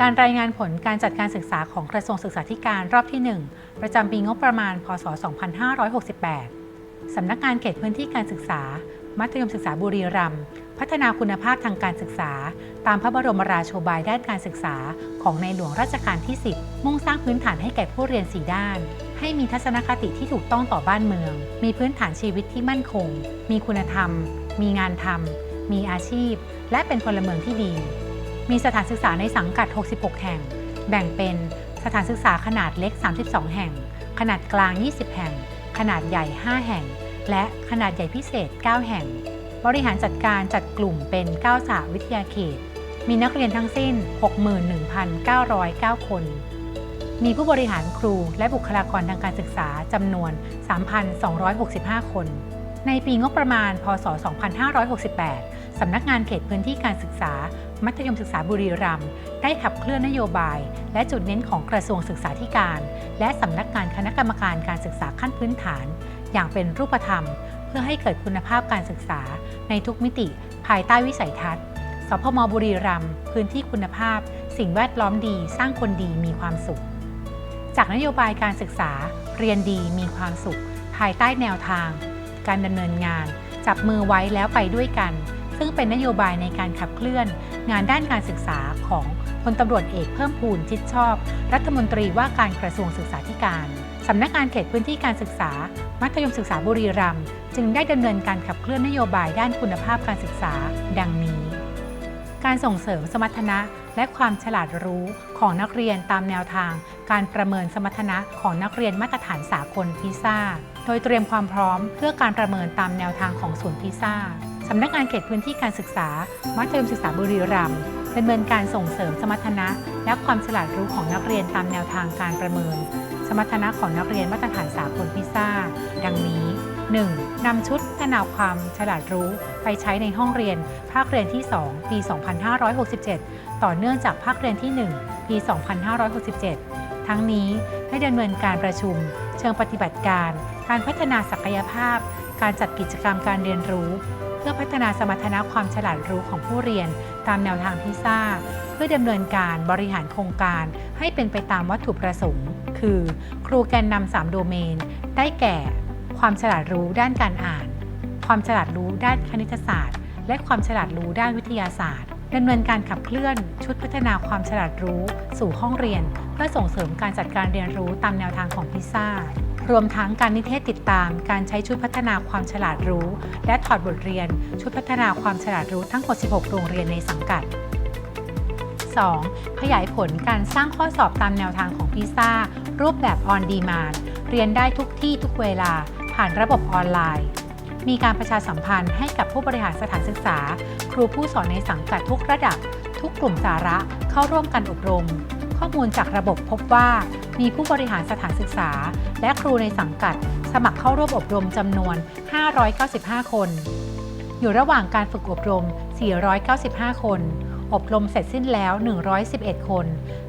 การรายงานผลการจัดการศึกษาของกระทรวงศึกษาธิการรอบที่ 1 ประจำปีงบประมาณ พศ 2568 สำนักงานเขตพื้นที่การศึกษา มัธยมศึกษาบุรีรัมย์พัฒนาคุณภาพทางการศึกษา ตามพระบรมราโชบายด้านการศึกษา ของในหลวงรัชกาลที่ 10 มุ่งสร้างพื้นฐานให้แก่ผู้เรียน 4 ด้าน ให้มีทัศนคติที่ถูกต้องต่อบ้านเมือง มีพื้นฐานชีวิตที่มั่นคง มีคุณธรรม มีงานทำมีอาชีพ และเป็นพลเมืองที่ดี มีสถานศึกษาในสังกัด 66 แห่ง แบ่งเป็นสถานศึกษาขนาดเล็ก 32 แห่ง ขนาดกลาง 20 แห่ง ขนาดใหญ่ 5 แห่ง และขนาดใหญ่พิเศษ 9 แห่ง บริหารจัดการจัดกลุ่มเป็น 9 สาวิทยาเขต มีนักเรียนทั้งสิ้น 61,909 คน มีผู้บริหารครูและบุคลากรทางการศึกษาจำนวน 3,265 คน ในปีงบประมาณ พศ 2568 สำนักงานเขตพื้นที่การศึกษา มัธยมศึกษาบุรีรัมย์ได้ขับเคลื่อนนโยบาย และจุดเน้นของกระทรวงศึกษาธิการ และสำนักงานคณะกรรมการการศึกษาขั้นพื้นฐาน อย่างเป็นรูปธรรม เพื่อให้เกิดคุณภาพการศึกษาในทุกมิติ ภายใต้วิสัยทัศน์ สพมบุรีรัมย์พื้นที่คุณภาพ สิ่งแวดล้อมดี สร้างคนดีมีความสุข จากนโยบายการศึกษา เรียนดีมีความสุข ภายใต้แนวทาง การดำเนินงาน จับมือไว้แล้วไปด้วยกัน ซึ่งเป็นนโยบายในการขับเคลื่อน งานด้านการศึกษาของพลตำรวจเอกเพิ่มพูนชิดชอบ รัฐมนตรีว่าการกระทรวงศึกษาธิการสำนักงานเขตพื้นที่การศึกษา มัธยมศึกษาบุรีรัมย์จึงได้ดำเนินการขับเคลื่อนนโยบายด้านคุณภาพการศึกษา ดังนี้ การส่งเสริมสมรรถนะและความฉลาดรู้ของนักเรียนตามแนวทาง การประเมินสมรรถนะของนักเรียนมาตรฐานสากลพิซ่า โดยเตรียมความพร้อมเพื่อการประเมินตามแนวทางของศูนย์พิซ่า สำนักงานเขตพื้นที่การศึกษา มัธยมศึกษาบุรีรัมย์ดำเนินการส่งเสริมสมรรถนะ และความฉลาดรู้ของนักเรียนตามแนวทางการประเมิน สมรรถนะของนักเรียนมาตรฐานสากลพิซ่า ดังนี้ 1. นำชุดพัฒนาความฉลาดรู้ไปใช้ในห้องเรียน ภาคเรียนที่ 2 ปี 2567 ต่อเนื่องจากภาคเรียนที่ 1 ปี 2567 ทั้งนี้ได้ดำเนินการประชุม เชิงปฏิบัติการ การพัฒนาศักยภาพ การจัดกิจกรรมการเรียนรู้ เพื่อพัฒนาสมรรถนะความฉลาดรู้ของผู้เรียนตามแนวทางพิซ่าเพื่อดำเนินการบริหารโครงการให้เป็นไปตามวัตถุประสงค์ คือ ครูแกนนำ3โดเมน ได้แก่ ความฉลาดรู้ด้านการอ่าน ความฉลาดรู้ด้านคณิตศาสตร์ และความฉลาดรู้ด้านวิทยาศาสตร์ดำเนินการขับเคลื่อนชุดพัฒนาความฉลาดรู้ สู่ห้องเรียน เพื่อส่งเสริมการจัดการเรียนรู้ตามแนวทางของพิซ่า รวมทั้งการนิเทศติดตาม การใช้ชุดพัฒนาความฉลาดรู้ และถอดบทเรียน ชุดพัฒนาความฉลาดรู้ทั้งหมด 16 โรงเรียนในสังกัด 2. ขยายผลการสร้างข้อสอบตามแนวทางของพิซ่ารูปแบบออนดีมานเรียนได้ทุกที่ทุกเวลา ผ่านระบบออนไลน์ มีการประชาสัมพันธ์ให้กับผู้บริหารสถานศึกษา ครูผู้สอนในสังกัดทุกระดับ ทุกกลุ่มสาระเข้าร่วมกันอบรม ข้อมูลจากระบบพบว่า มีผู้บริหารสถานศึกษา และครูในสังกัด สมัครเข้าร่วมอบรมจำนวน 595 คน อยู่ระหว่างการฝึกอบรม 495 คน อบรมเสร็จสิ้นแล้ว 111 คน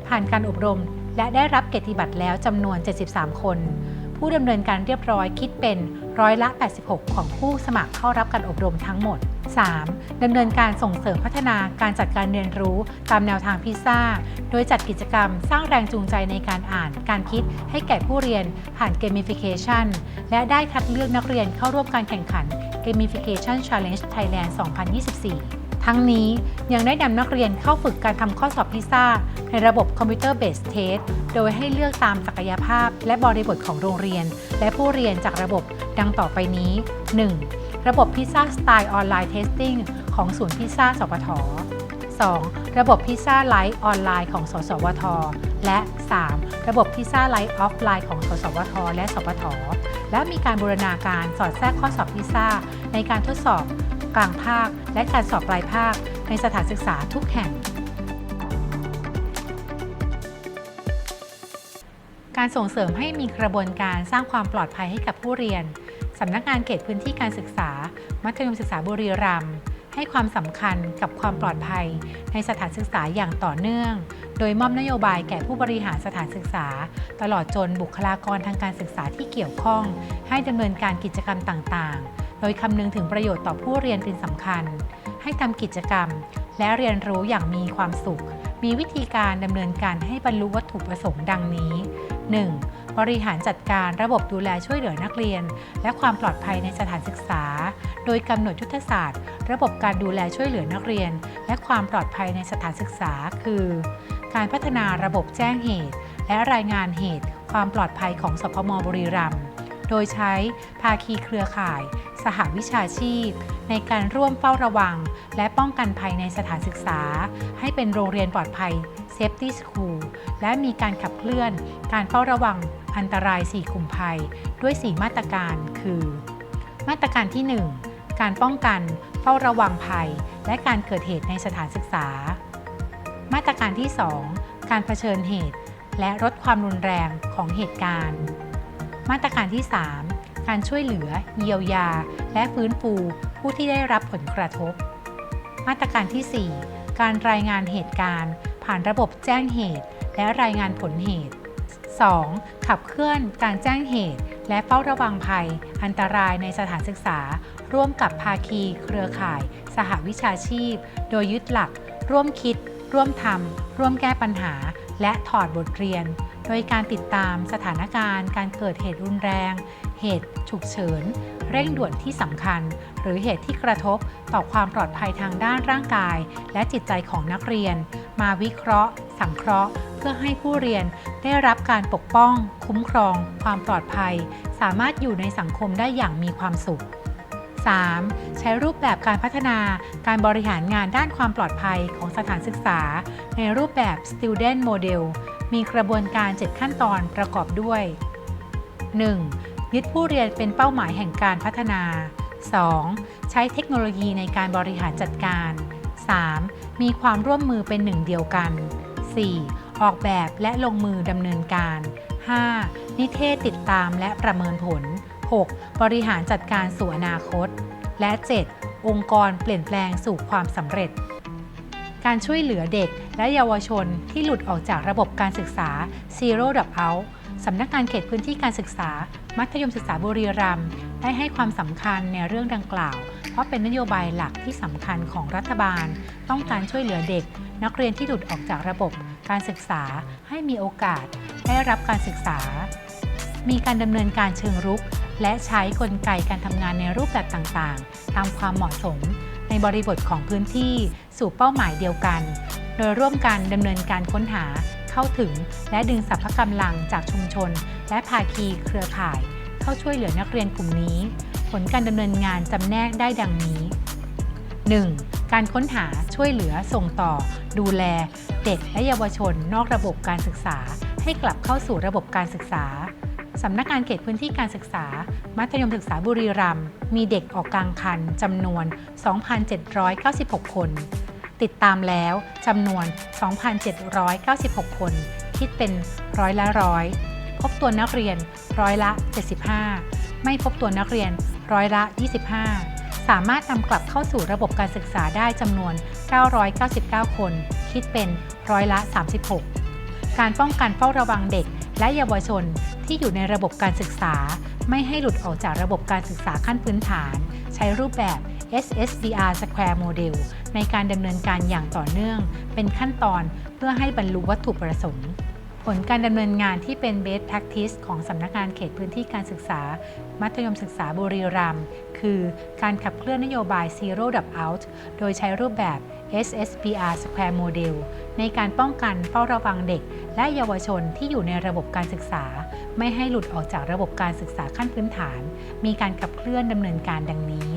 ผ่านการอบรมและได้รับเกียรติบัตรแล้วจำนวน 73 คน ผู้ดำเนินการเรียบร้อยคิดเป็น ร้อยละ 86 ของผู้สมัครเข้ารับการอบรมทั้งหมด 3. ดำเนินการส่งเสริมพัฒนาการจัดการเรียนรู้ตามแนวทางพิซซ่า โดยจัดกิจกรรมสร้างแรงจูงใจในการอ่าน การคิดให้แก่ผู้เรียนผ่านเกม i ฟิเคชันและได้คัดเลือกนักเรียนเข้าร่วมการแข่งขัน Gamification Challenge Thailand 2024 ทั้งนี้ยังได้นำนักเรียนเข้าฝึกการทำข้อสอบพิซซ่า ในระบบคอมพิวเตอร์เบสเทสโดยให้เลือกตามศักยภาพ และบริบทของโรงเรียน และผู้เรียนจากระบบดังต่อไปนี้ 1. ระบบพิซซ่าสไตล์ออนไลน์เทสติ้งของศูนย์พิซซ่าสปท 2. ระบบพิซซ่าไลฟ์ออนไลน์ของ สสวท และ 3. ระบบพิซซ่าไลฟ์ออฟไลน์ของ สสวท และ สปท และมีการบูรณาการสอดแทรกข้อสอบพิซซ่าในการทดสอบ กลางภาค และการสอบปลายภาคในสถานศึกษาทุกแห่ง การส่งเสริมให้มีกระบวนการสร้างความปลอดภัยให้กับผู้เรียนสำนักงานเขตพื้นที่การศึกษา มัธยมศึกษาบุรีรัมย์ให้ความสำคัญกับความปลอดภัยในสถานศึกษาอย่างต่อเนื่อง โดยมอบนโยบายแก่ผู้บริหารสถานศึกษา ตลอดจนบุคลากรทางการศึกษาที่เกี่ยวข้อง ให้ดำเนินการกิจกรรมต่างๆ โดยคำนึงถึงประโยชน์ต่อผู้เรียนเป็นสำคัญ ให้ทำกิจกรรม และเรียนรู้อย่างมีความสุข มีวิธีการดำเนินการให้บรรลุวัตถุประสงค์ดังนี้ 1. บริหารจัดการระบบดูแลช่วยเหลือนักเรียน และความปลอดภัยในสถานศึกษา โดยกำหนดยุทธศาสตร์ ระบบการดูแลช่วยเหลือนักเรียน และความปลอดภัยในสถานศึกษา คือ การพัฒนาระบบแจ้งเหตุ และรายงานเหตุ ความปลอดภัยของสพมบุรีรัมย์โดยใช้ภาคีเครือข่าย สหวิชาชีพ ในการร่วมเฝ้าระวัง และป้องกันภัยในสถานศึกษา ให้เป็นโรงเรียนปลอดภัย Safety School และมีการขับเคลื่อน การเฝ้าระวังอันตราย 4 กลุ่มภัย ด้วย 4 มาตรการคือ มาตรการที่ 1 การป้องกัน เฝ้าระวังภัย และการเกิดเหตุในสถานศึกษา มาตรการที่ 2 การเผชิญเหตุ และลดความรุนแรงของเหตุการณ์ มาตรการที่ 3 การช่วยเหลือ เยียวยา และฟื้นฟูผู้ที่ได้รับผลกระทบ มาตรการที่ 4 การรายงานเหตุการณ์ ผ่านระบบแจ้งเหตุ และรายงานผลเหตุ 2. ขับเคลื่อนการแจ้งเหตุ และเฝ้าระวังภัย อันตรายในสถานศึกษา ร่วมกับภาคี เครือข่าย สหวิชาชีพ โดยยึดหลัก ร่วมคิด ร่วมทำร่วมแก้ปัญหา และถอดบทเรียน โดยการติดตามสถานการณ์ การเกิดเหตุรุนแรง เหตุฉุกเฉิน เร่งด่วนที่สำคัญ หรือเหตุที่กระทบต่อความปลอดภัยทางด้านร่างกาย และจิตใจของนักเรียน มาวิเคราะห์ สังเคราะห์ เพื่อให้ผู้เรียนได้รับการปกป้อง คุ้มครอง ความปลอดภัย สามารถอยู่ในสังคมได้อย่างมีความสุข 3. ใช้รูปแบบการพัฒนาการบริหารงานด้านความปลอดภัยของสถานศึกษา ในรูปแบบ Student Model มีกระบวนการ 7 ขั้นตอนประกอบด้วย 1. ยึดผู้เรียนเป็นเป้าหมายแห่งการพัฒนา 2. ใช้เทคโนโลยีในการบริหารจัดการ 3. มีความร่วมมือเป็นหนึ่งเดียวกัน 4. ออกแบบและลงมือดำเนินการ 5. นิเทศติดตามและประเมินผล 6. บริหารจัดการสู่อนาคต และ 7. องค์กรเปลี่ยนแปลงสู่ความสำเร็จ การช่วยเหลือเด็กและเยาวชนที่หลุดออกจากระบบการศึกษา Zero Dropout สำนักงานเขตพื้นที่การศึกษา มัธยมศึกษาบุรีรัมย์ได้ให้ความสำคัญในเรื่องดังกล่าว เพราะเป็นนโยบายหลักที่สำคัญของรัฐบาล ต้องการช่วยเหลือเด็ก นักเรียนที่หลุดออกจากระบบการศึกษาให้มีโอกาส ได้รับการศึกษา มีการดำเนินการเชิงรุก และใช้กลไกการทำงานในรูปแบบต่างๆ ตามความเหมาะสม ในบริบทของพื้นที่สู่เป้าหมายเดียวกัน โดยร่วมกันดำเนินการค้นหา เข้าถึงและดึงสรรพกำลังจากชุมชน และภาคีเครือข่าย เข้าช่วยเหลือนักเรียนกลุ่มนี้ ผลการดำเนินงานจำแนกได้ดังนี้ 1. การค้นหาช่วยเหลือส่งต่อ ดูแล เด็กและเยาวชน นอกระบบการศึกษา ให้กลับเข้าสู่ระบบการศึกษาสำนักงานเขตพื้นที่การศึกษา มัธยมศึกษาบุรีรัมย์มีเด็กออกกลางคันจำนวน 2,796 คน ติดตามแล้วจำนวน 2,796 คน คิดเป็นร้อยละร้อยพบตัวนักเรียนร้อยละ 75 ไม่พบตัวนักเรียนร้อยละ 25 สามารถนำกลับเข้าสู่ระบบการศึกษาได้จำนวน 999 คน คิดเป็นร้อยละ 36 การป้องกันเฝ้าระวังเด็กและเยาวชนที่อยู่ในระบบการศึกษา ไม่ให้หลุดออกจากระบบการศึกษาขั้นพื้นฐาน ใช้รูปแบบ SSBR Square Model ในการดำเนินการอย่างต่อเนื่อง เป็นขั้นตอนเพื่อให้บรรลุวัตถุประสงค์ ผลการดำเนินงานที่เป็น best practice ของสำนักงานเขตพื้นที่การศึกษา มัธยมศึกษาบุรีรัมย์คือการขับเคลื่อนนโยบาย Zero Dropout โดยใช้รูปแบบ SSBR Square Model ในการป้องกันเฝ้าระวังเด็ก และเยาวชนที่อยู่ในระบบการศึกษา ไม่ให้หลุดออกจากระบบการศึกษาขั้นพื้นฐาน มีการขับเคลื่อนดำเนินการดังนี้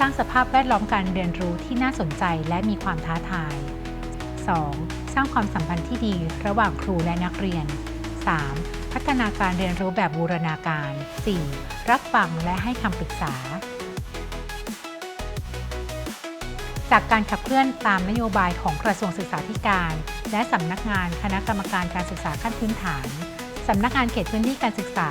ร้างสภาพแวดล้อมการเรียนรู้ที่น่าสนใจและมีความท้าทาย 2. สร้างความสัมพันธ์ที่ดีระหว่างครูและนักเรียน 3. พัฒนาการเรียนรู้แบบบูรณาการ 4. รับฟังและให้คำปรึกษา จากการขับเคลื่อนตามนโยบายของกระทรวงศึกษาธิการ และสำนักงานคณะกรรมการการศึกษาขั้นพื้นฐานสำนักงานเขตพื้นที่การศึกษา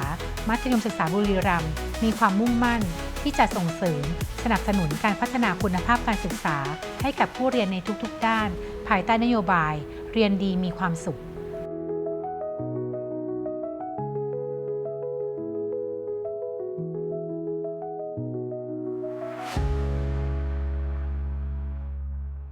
มัธยมศึกษาบุรีรัมย์มีความมุ่งมั่น ที่จะส่งเสริม สนับสนุนการพัฒนาคุณภาพการศึกษา ให้กับผู้เรียนในทุกๆ ด้าน ภายใต้นโยบาย เรียนดีมีความสุข